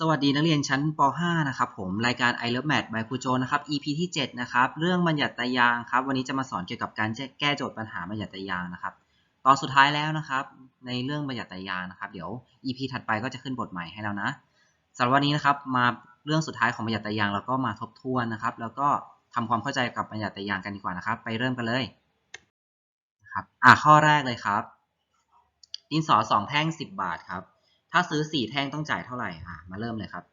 สวัสดีนักเรียนชั้นป .5 นะครับผมรายการ I Love Math by ครูโจนะครับ EP ที่ 7 นะครับเรื่องบัญญัติตายางครับ วันนี้จะมาสอนเกี่ยวกับการแก้โจทย์ปัญหาบัญญัติตายางนะครับ ตอนสุดท้ายแล้วนะครับ ในเรื่องบัญญัติตายางนะครับ เดี๋ยว EP ถัดไปก็จะขึ้นบทใหม่ให้แล้วนะสำหรับวันนี้นะครับมาเรื่องสุดท้ายของบัญญัติตายางแล้วก็มาทบทวนนะครับ แล้วก็ทำความเข้าใจกับบัญญัติตายางกันดีกว่านะครับ ไปเริ่มกันเลยนะครับอะข้อแรกเลยครับดินสอสองแท่ง 10 บาทครับ ถ้าซื้อ 4 แท่งต้องจ่ายเท่าไหร่อะมาเริ่มเลยครับ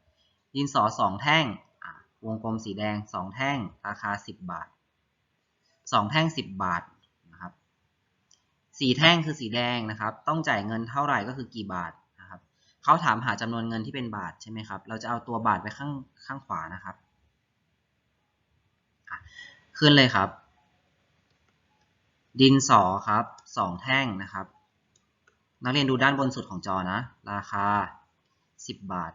ดินสอ 2 แท่งอะวงกลมสีแดง 2 แท่ง ราคา 10 บาท 2 แท่ง 10 บาทนะครับ4แท่งคือสีแดงนะครับ ต้องจ่ายเงินเท่าไหร่ก็คือกี่บาทนะครับเขาถามหาจำนวนเงินที่เป็นบาทใช่ไหมครับ เราจะเอาตัวบาทไปข้างข้างขวานะครับขึ้นเลยครับ ดินสอครับ 2 แท่งนะครับ นักเรียนดูด้านบนสุดของจอนะ ราคา 10 บาท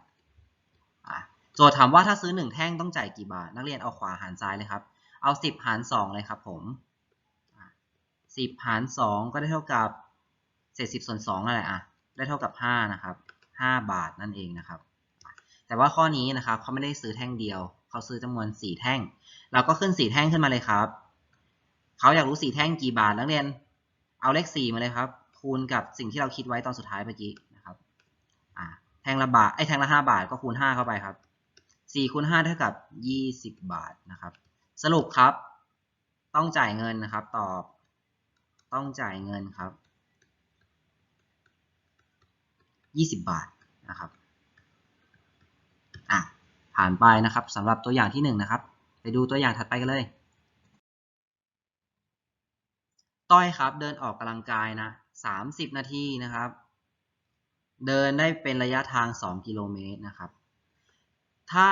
โจทย์ถามว่าถ้าซื้อ 1 แท่งต้องจ่ายกี่บาท นักเรียนเอาขวาหารซ้ายเลยครับ เอา 10 หาร 2 เลยครับผม 10 หาร 2 ก็ได้เท่ากับเศษ10ส่วน2นั่นแหละอะ ได้เท่ากับ 5 นะครับ 5 บาทนั่นเองนะครับ แต่ว่าข้อนี้นะครับเขาไม่ได้ซื้อแท่งเดียว เขาซื้อจำนวน 4 แท่ง เราก็ขึ้น 4 แท่งขึ้นมาเลยครับ เขาอยากรู้ 4 แท่งกี่บาท นักเรียน เอาเลข 4 มาเลยครับ คูณกับสิ่งที่เราคิดไว้ตอนสุดท้ายเมื่อกี้นะครับอ่าแทงละบาทไอ้แทงละห้าบาทก็คูณห้าเข้าไปครับสี่คูณห้าเท่ากับยี่สิบบาทนะครับ สรุปครับ ต้องจ่ายเงินนะครับ ตอบ ต้องจ่ายเงินครับยี่สิบบาทนะครับอะผ่านไปนะครับสำหรับตัวอย่างที่หนึ่งนะครับ ไปดูตัวอย่างถัดไปกันเลย ต้อยครับ เดินออกกำลังกายนะ 30 นาทีนะครับ เดินได้เป็นระยะทาง 2 กิโลเมตรนะครับ ถ้า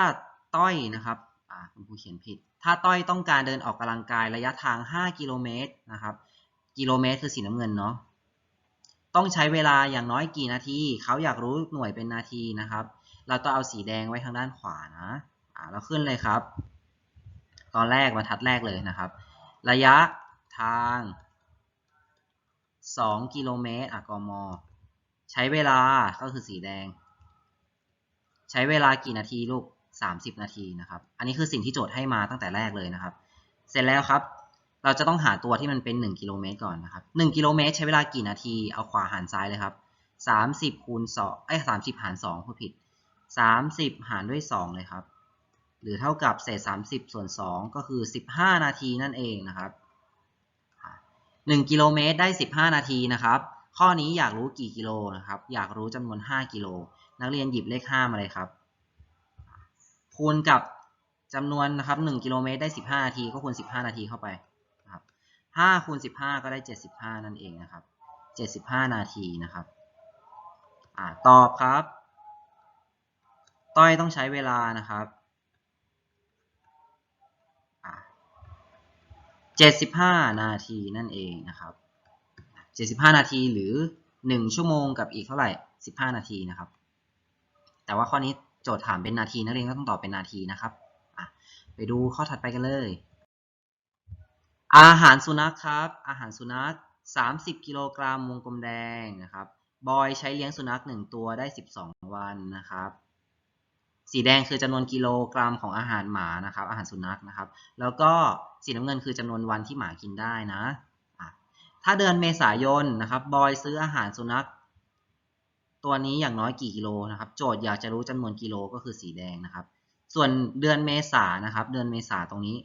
ต้อยนะครับอ่าคุณครูเขียนผิด ถ้าต้อยต้องการเดินออกกำลังกายระยะทาง 5 กิโลเมตรนะครับ กิโลเมตรคือสีน้ำเงินเนาะ ต้องใช้เวลาอย่างน้อยกี่นาที เขาอยากรู้หน่วยเป็นนาทีนะครับ เราต้องเอาสีแดงไว้ทางด้านขวานะอ่าเราขึ้นเลยครับ ตอนแรกบรรทัดแรกเลยนะครับ ระยะทาง 2กิโลเมตรอะกม ใช้เวลาก็คือสีแดง ใช้เวลากี่นาทีลูก30นาทีนะครับ อันนี้คือสิ่งที่โจทย์ให้มาตั้งแต่แรกเลยนะครับ เสร็จแล้วครับ เราจะต้องหาตัวที่มันเป็น1กิโลเมตรก่อนนะครับ1กิโลเมตรใช้เวลากี่นาที เอาขวาหารซ้ายเลยครับ30คูณ2เอ้ย30หาร2พูดผิด30หารด้วย2เลยครับ หรือเท่ากับเศษ30ส่วน2ก็คือ15นาทีนั่นเองนะครับ 1 กิโลเมตรได้ 15 นาทีนะครับ ข้อนี้อยากรู้กี่กิโลนะครับ อยากรู้จำนวน 5 กิโล นักเรียนหยิบเลข 5 มาเลยครับ คูณกับจำนวนนะครับ1กิโลเมตรได้ 15 นาที ก็คูณ 15 นาทีเข้าไปนะครับ5คูณ 15 ก็ได้ 75 นั่นเองนะครับ 75 นาทีนะครับอตอบครับ ต้อยต้องใช้เวลานะครับ อ่า 75 นาทีนั่นเองนะครับ 75 นาทีหรือ 1 ชั่วโมงกับอีกเท่าไหร่ 15 นาทีนะครับ แต่ว่าข้อนี้โจทย์ถามเป็นนาทีนักเรียนก็ต้องตอบเป็นนาทีนะครับ ไปดูข้อถัดไปกันเลย อาหารสุนัขครับ อาหารสุนัข 30 กิโลกรัมวงกลมแดงนะครับ บอยใช้เลี้ยงสุนัข 1 ตัวได้ 12 วันนะครับ สีแดงคือจำนวนกิโลกรัมของอาหารหมานะครับ อาหารสุนัขนะครับ แล้วก็สีน้ำเงินคือจำนวนวันที่หมากินได้นะถ้าเดือนเมษายนนะครับบอยซื้ออาหารสุนัขตัวนี้อย่างน้อยกี่กิโลนะครับ โจทย์อยากจะรู้จำนวนกิโลก็คือสีแดงนะครับ ส่วนเดือนเมษานะครับ เดือนเมษาตรงนี้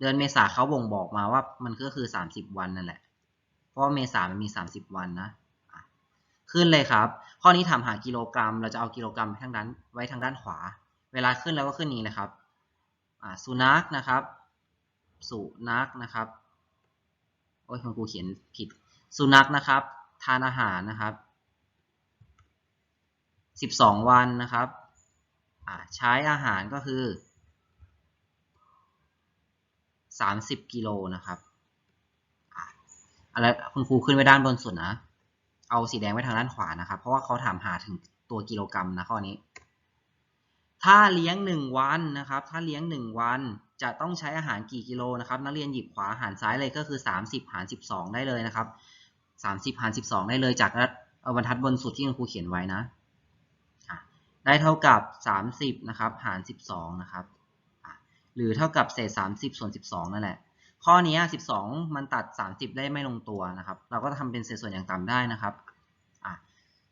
เดือนเมษาเขาบ่งบอกมาว่ามันก็คือ 30 วันนั่นแหละ เพราะว่าเมษามันมี 30 วันนะขึ้นเลยครับ ข้อนี้ถามหากิโลกรัม เราจะเอากิโลกรัมไปทางด้านไว้ทางด้านขวา เวลาขึ้นแล้วก็ขึ้นนี้นะครับสุนัขนะครับ สุนัขนะครับ โอ้ยคุณครูเขียนผิด สุนัขนะครับ ทานอาหารนะครับ 12 วันนะครับ ใช้อาหารก็คือ 30 กิโลนะครับอะไรคุณครูขึ้นไว้ด้านบนสุดนะ เอาสีแดงไว้ทางด้านขวานะครับ เพราะว่าเขาถามหาถึงตัวกิโลกรัมนะข้อนี้ ถ้าเลี้ยง 1 วันนะครับ ถ้าเลี้ยง 1 วันจะต้องใช้อาหารกี่กิโลนะครับ นักเรียนหยิบขวาหารซ้ายเลยก็คือ 30 หาร 12 ได้เลยนะครับ 30 หาร 12 ได้เลยจากบรรทัดบนสุดที่คุณครูเขียนไว้นะ ได้เท่ากับ 30 นะครับ หาร 12 นะครับ หรือเท่ากับเศษ 30 ส่วน 12 นั่นแหละ ข้อนี้ 12 มันตัด 30 ได้ไม่ลงตัวนะครับ เราก็ทำเป็นเศษส่วนอย่างต่ำได้นะครับ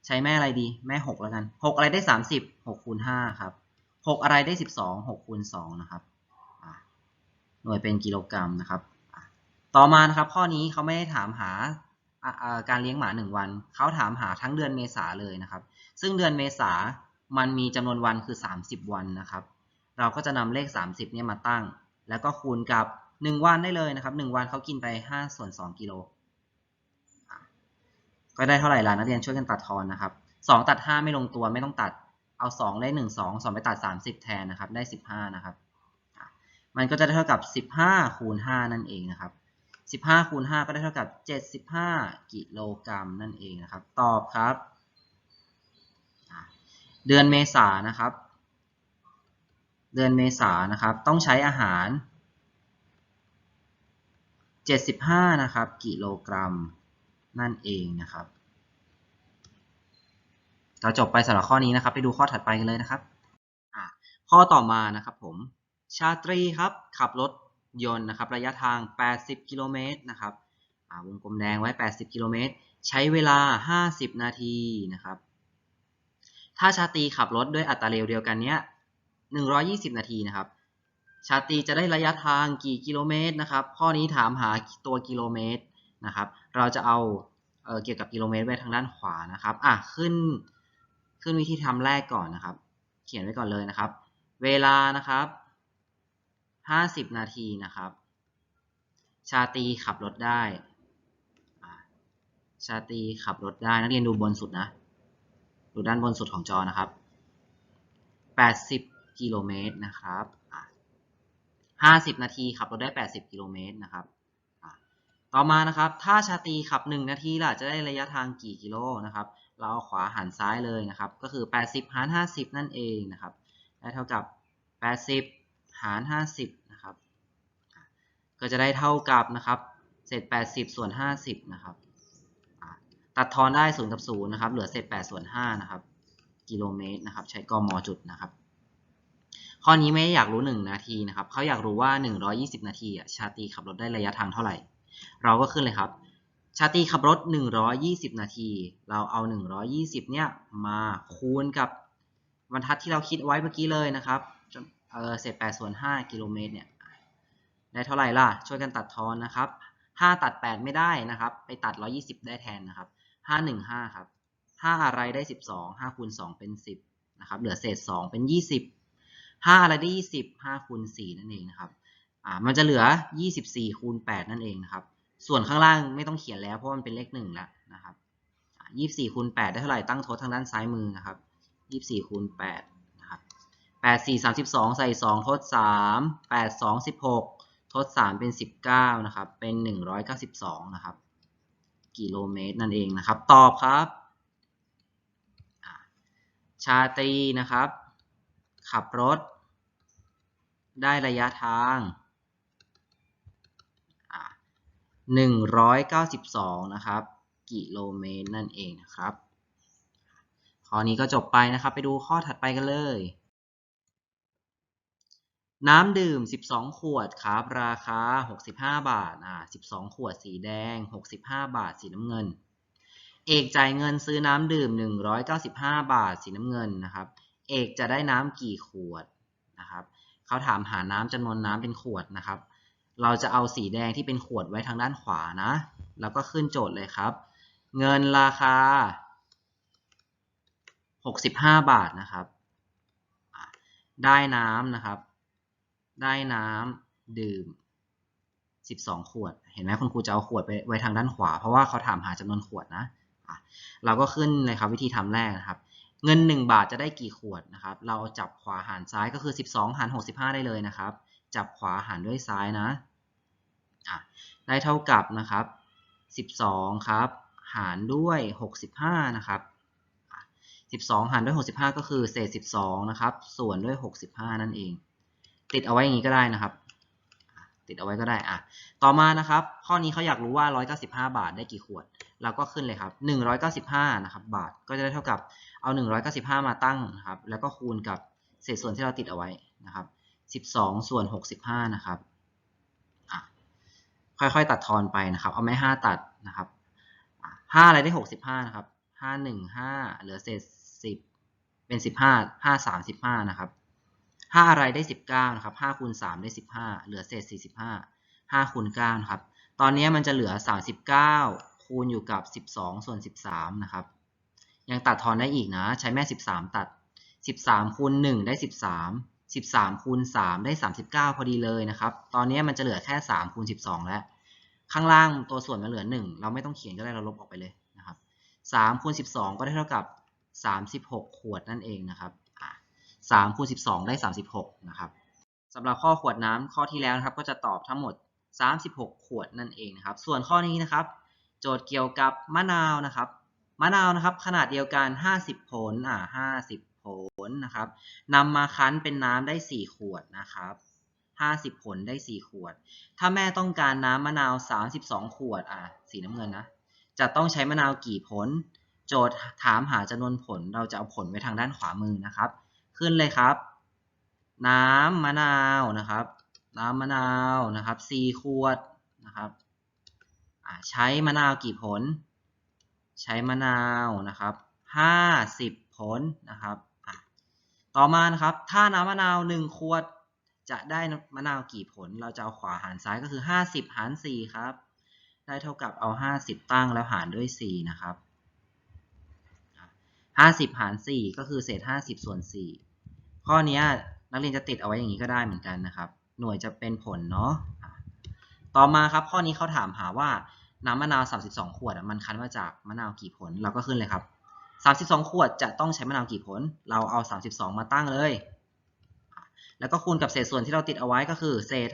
ใช้แม่อะไรดี แม่ 6 แล้วกัน 6 อะไรได้ 30 6คูณ5ครับ 6อะไรได้12 6คูณ2นะครับหน่วยเป็นกิโลกรัมนะครับ ต่อมานะครับข้อนี้เขาไม่ได้ถามหาการเลี้ยงหมา1วัน เขาถามหาทั้งเดือนเมษาเลยนะครับ ซึ่งเดือนเมษามันมีจำนวนวันคือ 30 วันนะครับ เราก็จะนำเลข 30เนี่ยมาตั้ง แล้วก็คูณกับ 1 วันได้เลยนะครับ1วันเขากินไป5ส่วน2กิโลก็ได้เท่าไหร่ล่ะนักเรียนช่วยกันตัดทอนนะครับ2ตัด 5 ไม่ลงตัวไม่ต้องตัด เอา 2 ได้ 1 2 2 ไปตัด 30 แทนนะครับ ได้ 15 นะครับ มันก็จะได้เท่ากับ 15 คูณ 5 นั่นเองนะครับ 15 คูณ 5 ก็ได้เท่ากับ 75 กิโลกรัมนั่นเองนะครับ ตอบครับ เดือนเมษานะครับ เดือนเมษานะครับ ต้องใช้อาหาร 75 นะครับ กิโลกรัมนั่นเองนะครับ เราจบไปสำหรับข้อนี้นะครับ ไปดูข้อถัดไปกันเลยนะครับข้อต่อมานะครับผม ชาตรีครับขับรถยนต์นะครับ ระยะทาง 80 กิโลเมตรนะครับวงกลมแดงไว้ 80 กิโลเมตร ใช้เวลา 50 นาทีนะครับ ถ้าชาตรีขับรถด้วยอัตราเร็วเดียวกันเนี้ย 120 นาทีนะครับ ชาตรีจะได้ระยะทางกี่กิโลเมตรนะครับ ข้อนี้ถามหาตัวกิโลเมตรนะครับ เราจะเอาเอ่อเกี่ยวกับกิโลเมตรไว้ทางด้านขวานะครับ อะ ขึ้น ขึ้นวิธีทำแรกก่อนนะครับ เขียนไว้ก่อนเลยนะครับ เวลานะครับ 50 นาทีนะครับ ชาตีขับรถได้ ชาตีขับรถได้ นักเรียนดูบนสุดนะ ดูด้านบนสุดของจอนะครับ 80 กิโลเมตรนะครับ50 นาทีขับรถได้ 80 กิโลเมตรนะครับต่อมานะครับ ถ้าชาตีขับ 1 นาทีล่ะ จะได้ระยะทางกี่กิโลนะครับ เราเอาขวาหันซ้ายเลยนะครับ ก็คือ 80 หาร 50 นั่นเองนะครับได้เท่ากับ 80 หาร 50 นะครับ ก็จะได้เท่ากับนะครับ เศษ 80 ส่วน 50 นะครับ ตัดทอนได้ 0 กับ 0 นะครับ เหลือเศษ 8 ส่วน 5 นะครับ กิโลเมตรนะครับ ใช้กมจุดนะครับ ข้อนี้ไม่อยากรู้ 1 นาทีนะครับ เขาอยากรู้ว่า 120 นาทีอะชาตีขับรถได้ระยะทางเท่าไหร่ เราก็ขึ้นเลยครับ ชาตรีขับรถ 120 นาที เราเอา 120 เนี่ยมาคูณกับบรรทัดที่เราคิดไว้เมื่อกี้เลยนะครับจนเออเศษ8ส่วน5กิโลเมตรเนี่ยได้เท่าไหร่ล่ะ ช่วยกันตัดทอนนะครับ 5 ตัด 8 ไม่ได้นะครับ ไปตัด 120 ได้แทนนะครับ 5 1 5 ครับ 5 อะไรได้ 12 5คูณ2เป็น 10 นะครับ เหลือเศษ 2 เป็น 20 5 อะไรได้ 20 5คูณ4นั่นเองนะครับ อ่า มันจะเหลือ 24คูณ8นั่นเองนะครับ ส่วนข้างล่างไม่ต้องเขียนแล้วเพราะมันเป็นเลขหนึ่งแล้วนะครับยี่สิบสี่คูณแปดได้เท่าไหร่ตั้งทดทางด้านซ้ายมือนะครับยี่สิบสี่คูณแปดนะครับแปดสี่สามสิบสองใส่สองทดสามแปดสองสิบหกทดสามเป็นสิบเก้านะครับ เป็นหนึ่งร้อยเก้าสิบสองนะครับ กิโลเมตรนั่นเองนะครับ ตอบครับชาตรีนะครับ ขับรถ ได้ระยะทาง 192 นะครับ กิโลเมตรนั่นเองนะครับ ข้อนี้ก็จบไปนะครับ ไปดูข้อถัดไปกันเลย น้ำดื่ม 12 ขวดครับ ราคา 65 บาท อ่า 12 ขวดสีแดง 65 บาท สีน้ำเงิน เอกจ่ายเงินซื้อน้ำดื่ม 195 บาท สีน้ำเงินนะครับ เอกจะได้น้ำกี่ขวดนะครับ เขาถามหาน้ำจำนวนน้ำเป็นขวดนะครับ เราจะเอาสีแดงที่เป็นขวดไว้ทางด้านขวานะ แล้วก็ขึ้นโจทย์เลยครับ เงินราคา 65 บาทนะครับ ได้น้ำนะครับ ได้น้ำดื่ม 12 ขวด เห็นไหมคุณครูจะเอาขวดไปไว้ทางด้านขวา เพราะว่าเขาถามหาจำนวนขวดนะเราก็ขึ้นเลยครับวิธีทำแรกนะครับเงิน 1 บาทจะได้กี่ขวดนะครับ เราจับขวาหารซ้ายก็คือ 12 หาร 65 ได้เลยนะครับ จับขวาหารด้วยซ้ายนะ ได้เท่ากับนะครับ12ครับหารด้วย 65นะครับ12 หารด้วย 65 ก็คือเศษ 12นะครับส่วนด้วย 65 นั่นเอง ติดเอาไว้อย่างนี้ก็ได้นะครับ ติดเอาไว้ก็ได้อะต่อมานะครับ ข้อนี้เขาอยากรู้ว่า 195 บาทได้กี่ขวด เราก็ขึ้นเลยครับ 195นะครับบาทก็จะได้เท่ากับเอา 195 มาตั้งนะครับแล้วก็คูณกับเศษส่วนที่เราติดเอาไว้นะครับ 12 ส่วน 65 นะครับ ค่อยๆ ตัดทอนไปนะครับ เอาไม้5ตัดนะครับอะ5อะไรได้65นะครับ5 1 5เหลือเศษ10เป็น15 5 35นะครับ5อะไรได้19นะครับ5คูณ3ได้15เหลือเศษ45 5คูณ9นะครับ ตอนนี้มันจะเหลือ39คูณอยู่กับ12ส่วน13นะครับ ยังตัดทอนได้อีกนะ ใช้แม่13ตัด13คูณ1ได้13 13คูณ3ได้ 39 พอดีเลยนะครับ ตอนนี้มันจะเหลือแค่3คูณ12 แล้ว ข้างล่างตัวส่วนมันเหลือ 1 เราไม่ต้องเขียนก็ได้เราลบออกไปเลยนะครับ3คูณ12 ก็ได้เท่ากับ 36 ขวดนั่นเองนะครับ3คูณ12 ได้ 36 นะครับสำหรับข้อขวดน้ำข้อที่แล้วนะครับ ก็จะตอบทั้งหมด 36 ขวดนั่นเองนะครับ ส่วนข้อนี้นะครับ โจทย์เกี่ยวกับมะนาวนะครับ มะนาวนะครับ ขนาดเดียวกัน 50 ผล อ่า 50 ผลนะครับนำมาคั้นเป็นน้ำได้ 4 ขวดนะครับ50 ผลได้ 4 ขวด ถ้าแม่ต้องการน้ำมะนาว 32 ขวด อ่าสีน้ำเงินนะ จะต้องใช้มะนาวกี่ผล โจทย์ถามหาจำนวนผล เราจะเอาผลไว้ทางด้านขวามือนะครับ ขึ้นเลยครับ น้ำมะนาวนะครับ น้ำมะนาวนะครับ 4 ขวดนะครับ ใช้มะนาวกี่ผล ใช้มะนาวนะครับ 50 ผลนะครับ ต่อมานะครับ ถ้าน้ำมะนาว 1 ขวด จะได้มะนาวกี่ผล เราจะเอาขวาหารซ้ายก็คือ 50 หาร 4 ครับ ได้เท่ากับเอา 50 ตั้งแล้วหารด้วย 4 นะครับ 50 หาร 4 ก็คือเศษ 50 ส่วน 4 ข้อนี้นักเรียนจะติดเอาไว้อย่างนี้ก็ได้เหมือนกันนะครับ หน่วยจะเป็นผลเนาะ ต่อมาครับข้อนี้เขาถามหาว่าน้ำมะนาว 32 ขวดมันคั้นมาจากมะนาวกี่ผล เราก็ขึ้นเลยครับ 32 ขวดจะต้องใช้มะนาวกี่ผล เราเอา 32 มาตั้งเลย แล้วก็คูณกับเศษส่วนที่เราติดเอาไว้ก็คือเศษ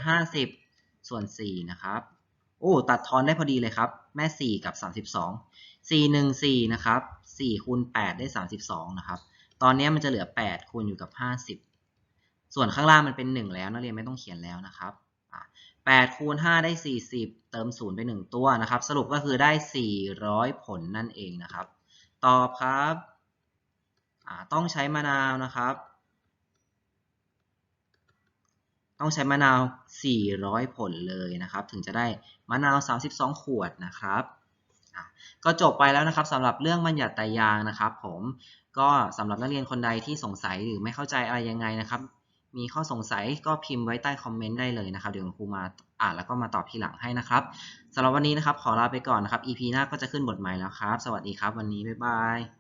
50 ส่วน 4 นะครับ โอ้ ตัดทอนได้พอดีเลยครับ แม่ 4 กับ 32 4 1 4 นะครับ 4 คูณ 8 ได้ 32 นะครับ ตอนนี้มันจะเหลือ 8 คูณอยู่กับ 50 ส่วนข้างล่างมันเป็น 1 แล้วนักเรียนไม่ต้องเขียนแล้วนะครับ8คูณ5ได้ 40 เติม 0 ไป 1 ตัวนะครับ สรุปก็คือได้ 400 ผลนั่นเองนะครับ ตอบครับต้องใช้มะนาวนะครับ ต้องใช้มะนาว 400 ผลเลยนะครับ ถึงจะได้มะนาว 32 ขวดนะครับก็จบไปแล้วนะครับสำหรับเรื่องบัญญัติตรยางนะครับ ผมก็สำหรับนักเรียนคนใดที่สงสัยหรือไม่เข้าใจอะไรยังไงนะครับ มีข้อสงสัยก็พิมพ์ไว้ใต้คอมเมนต์ได้เลยนะครับ เดี๋ยวครูมาอ่านแล้วก็มาตอบทีหลังให้นะครับสำหรับวันนี้นะครับขอลาไปก่อนนะครับ EP หน้าก็จะขึ้นบทใหม่แล้วครับ สวัสดีครับ วันนี้บ๊ายบาย